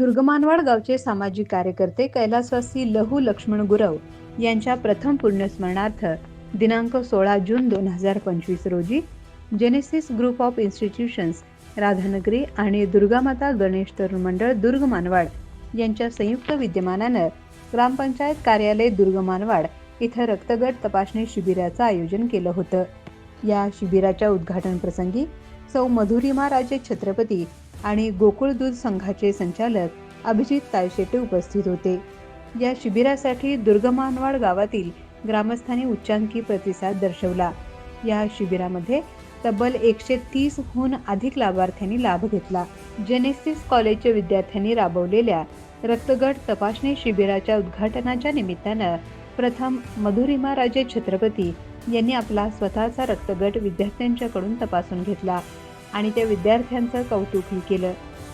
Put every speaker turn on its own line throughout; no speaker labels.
दुर्गमानवाड गावचे सामाजिक कार्यकर्ते कैलासवासी लहू लक्ष्मण गुरव यांच्या प्रथम पुण्यस्मरणार्थ दिनांक सोळा जून दोन हजार पंचवीस रोजी Genesis group of institutions Radhanagari आणि दुर्गामाता गणेश तरुण मंडळ दुर्ग मानवाड यांच्या संयुक्त विद्यमानानं ग्रामपंचायत कार्यालय दुर्ग मानवाड इथं रक्तगट तपासणी शिबिराचं आयोजन केलं होतं. या शिबिराच्या उद्घाटनप्रसंगी सौ मधुरिमा राजे छत्रपती आणि गोकुळ दूध संघाचे संचालक अभिजित तायशेटे उपस्थित होते. या शिबिरासाठी दुर्गमानवाड गावातील ग्रामस्थांनी उच्चांकी प्रतिसाद दर्शवला. या शिबिरामध्ये तब्बल एकशे तीसहून अधिक लाभार्थ्यांनी लाभ घेतला. जेनेसिस कॉलेजच्या विद्यार्थ्यांनी राबवलेल्या रक्तगट तपासणी शिबिराच्या उद्घाटनाच्या निमित्तानं प्रथम मधुरिमा राजे छत्रपती यांनी आपला स्वतःचा रक्तगट विद्यार्थ्यांच्याकडून तपासून घेतला. आणि त्या विद्यार्थ्यांचं कौतुकही केलं.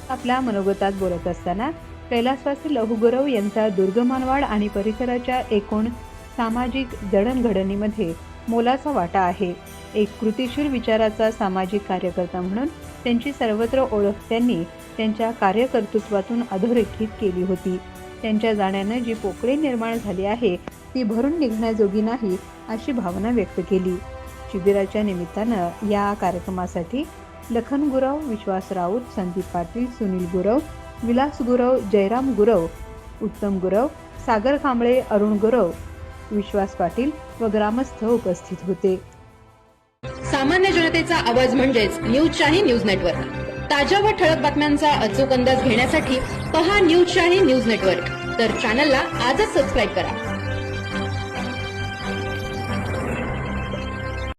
आपल्या मनोगतात बोलत असताना कैलासवासी लहुगुरव यांचा दुर्गमानवाड आणि परिसराच्या एकूण सामाजिक जडणघडणीमध्ये मोलाचा वाटा आहे. एक कृतिशील विचाराचा सामाजिक कार्यकर्ता म्हणून त्यांची सर्वत्र ओळख त्यांनी त्यांच्या कार्यकर्तृत्वातून अधोरेखित केली होती. त्यांच्या जाण्यानं जी पोकळी निर्माण झाली आहे ती भरून निघण्याजोगी नाही अशी भावना व्यक्त केली. शिबिराच्या निमित्तानं या कार्यक्रमासाठी लखन गुरव विश्वास राऊत संदीप पाटील सुनील गुरव विलास गुरव जयराम गुरव उत्तम गुरव सागर कांबळे अरुण गुरव विश्वास पाटील व ग्रामस्थ उपस्थित होते.
सामान्य जनतेचा आवाज म्हणजेच न्यूज शाही न्यूज नेटवर्क. ताज्या व ठळक बातम्यांचा अचूक अंदाज घेण्यासाठी पहा न्यूज शाही न्यूज नेटवर्क. तर चॅनलला आजच सबस्क्राईब करा.